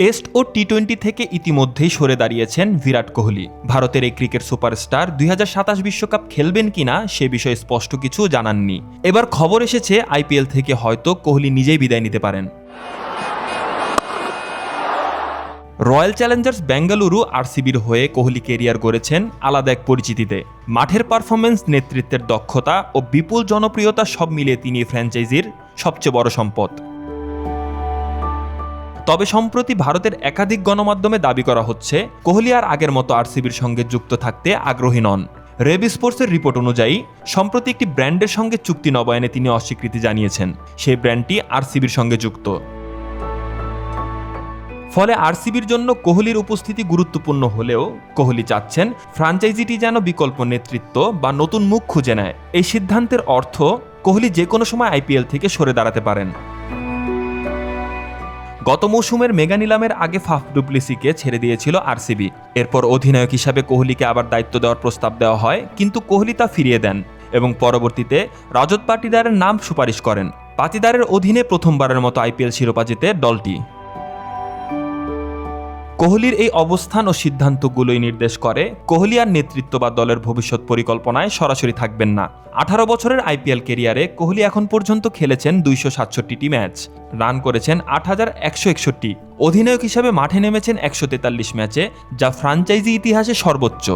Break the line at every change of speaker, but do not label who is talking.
Test ও T twenty থেকে ইতিমধ্যেই সরে দাঁড়িয়েছেন বিরাট কোহলি। ভারতের এই ক্রিকেট সুপারস্টার দুই বিশ্বকাপ খেলবেন কিনা সে বিষয়ে স্পষ্ট কিছু জানাননি। এবার খবর এসেছে আইপিএল থেকে হয়তো কোহলি নিজেই বিদায় নিতে পারেন। রয়্যাল চ্যালেঞ্জার্স বেঙ্গালুরু আরসিবির হয়ে কোহলি কেরিয়ার গড়েছেন আলাদা এক পরিচিতিতে। মাঠের পারফরমেন্স নেতৃত্বের দক্ষতা ও বিপুল জনপ্রিয়তা সব মিলিয়ে তিনি ফ্র্যাঞ্চাইজির সবচেয়ে বড় সম্পদ। তবে সম্প্রতি ভারতের একাধিক গণমাধ্যমে দাবি করা হচ্ছে কোহলি আর আগের মতো আরসিবির সঙ্গে যুক্ত থাকতে আগ্রহী নন। রেব স্পোর্টসের রিপোর্ট অনুযায়ী, সম্প্রতি একটি ব্র্যান্ডের সঙ্গে চুক্তি নবায়নে তিনি অস্বীকৃতি জানিয়েছেন। সেই ব্র্যান্ডটি আরসিবির সঙ্গে যুক্ত। ফলে আরসিবির জন্য কোহলির উপস্থিতি গুরুত্বপূর্ণ হলেও কোহলি চাচ্ছেন ফ্রাঞ্চাইজিটি যেন বিকল্প নেতৃত্ব বা নতুন মুখ খুঁজে নেয়। এই সিদ্ধান্তের অর্থ, কোহলি যে কোনো সময় আইপিএল থেকে সরে দাঁড়াতে পারেন। গত মৌসুমের মেগা নিলামের আগে ফাফ ডুপ্লিসিকে ছেড়ে দিয়েছিল আরসিবি। এরপর অধিনায়ক হিসাবে কোহলিকে আবার দায়িত্ব দেওয়ার প্রস্তাব দেওয়া হয়, কিন্তু কোহলি তা ফিরিয়ে দেন এবং পরবর্তীতে রজত পাটিদারের নাম সুপারিশ করেন। পাটিদারের অধীনে প্রথমবারের মতো আইপিএল শিরোপা জিতে দলটি। কোহলির এই অবস্থান ও সিদ্ধান্তগুলোই নির্দেশ করে, কোহলি আর নেতৃত্ব বা দলের ভবিষ্যৎ পরিকল্পনায় সরাসরি থাকবেন না। আঠারো বছরের আইপিএল কেরিয়ারে কোহলি এখন পর্যন্ত খেলেছেন দুইশো সাতষট্টিটি ম্যাচ, রান করেছেন আট হাজার একশো একষট্টি। অধিনায়ক হিসাবে মাঠে নেমেছেন একশো তেতাল্লিশ ম্যাচে, যা ফ্রাঞ্চাইজি ইতিহাসে সর্বোচ্চ।